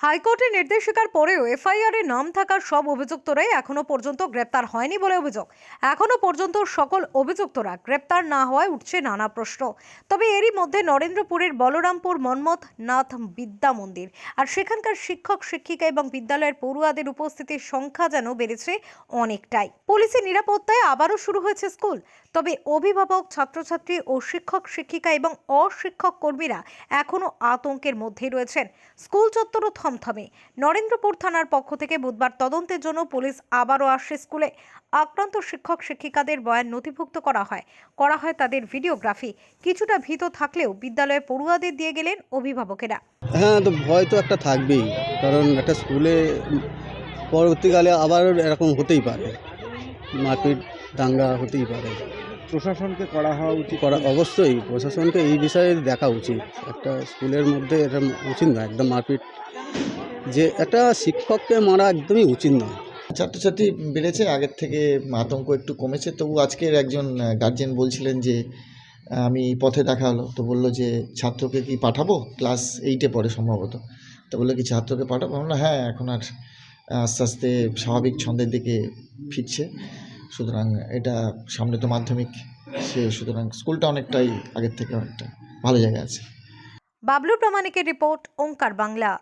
হাইকোর্টের নির্দেশিকার পরেও এফআইআর নাম থাকার সব অভিযুক্তরাই এখনও পর্যন্ত গ্রেপ্তার হয়নি বলে অভিযোগ। এখনও পর্যন্ত সকল অভিযুক্তরা গ্রেপ্তার না হওয়ায় উঠছে নানা প্রশ্ন। তবে এরই মধ্যে নরেন্দ্রপুরের বলরামপুর মন্মথ নাথ বিদ্যা মন্দির আর সেখানকার শিক্ষক, শিক্ষিকা এবং বিদ্যালয়ের পড়ুয়াদের উপস্থিতির সংখ্যা যেন বেড়েছে অনেকটাই। পুলিশের নিরাপত্তায় আবারও শুরু হয়েছে স্কুল। তবে অভিভাবক, ছাত্রছাত্রী ও শিক্ষক, শিক্ষিকা এবং অশিক্ষক কর্মীরা এখনও আতঙ্কের মধ্যেই রয়েছেন। স্কুল চত্বরও থমথমে নরেন্দ্রপুর থানার পক্ষ থেকে বুধবার তদন্তের জন্য পুলিশ আবারও আসে স্কুলে। আক্রান্ত শিক্ষক, শিক্ষিকাদের বয়ান নথিভুক্ত করা হয়। করা হয় তাদের ভিডিওগ্রাফি। কিছুটা ভীত থাকলেও বিদ্যালয়ে পড়ুয়াদের দিয়ে গেলেন অভিভাবকেরা। হ্যাঁ তো ভয় তো একটা থাকবেই। কারণ একটা স্কুলে পরবর্তীকালে আবার এরকম হতেই পারে। মারপিট, দাঙ্গা হতেই পারে। প্রশাসনকে করা হওয়া উচিত করা অবশ্যই প্রশাসনকে এই বিষয়ে দেখা উচিত। একটা স্কুলের মধ্যে এটা উচিত নয় একদম মারপিট। যে একটা শিক্ষককে মারা একদমই উচিত নয়। ছাত্রছাত্রী বেড়েছে আগের থেকে আতঙ্ক একটু কমেছে। তবু আজকের একজন গার্জেন বলছিলেন যে আমি পথে দেখা হলো। তো বলল যে ছাত্রকে কি পাঠাবো? ক্লাস এইটে পড়ে সম্ভবত। তো বলল কি ছাত্রকে পাঠাবো? আমরা হ্যাঁ এখন আর আস্তে আস্তে স্বাভাবিক ছন্দের দিকে ফিরছে। সুতরাং এটা সামনে তো মাধ্যমিক, সে সুতরাং স্কুলটা অনেকটাই আগের থেকে অনেকটা ভালো জায়গায় আছে। বাবলু প্রামাণিকের রিপোর্ট, ওঙ্কার বাংলা।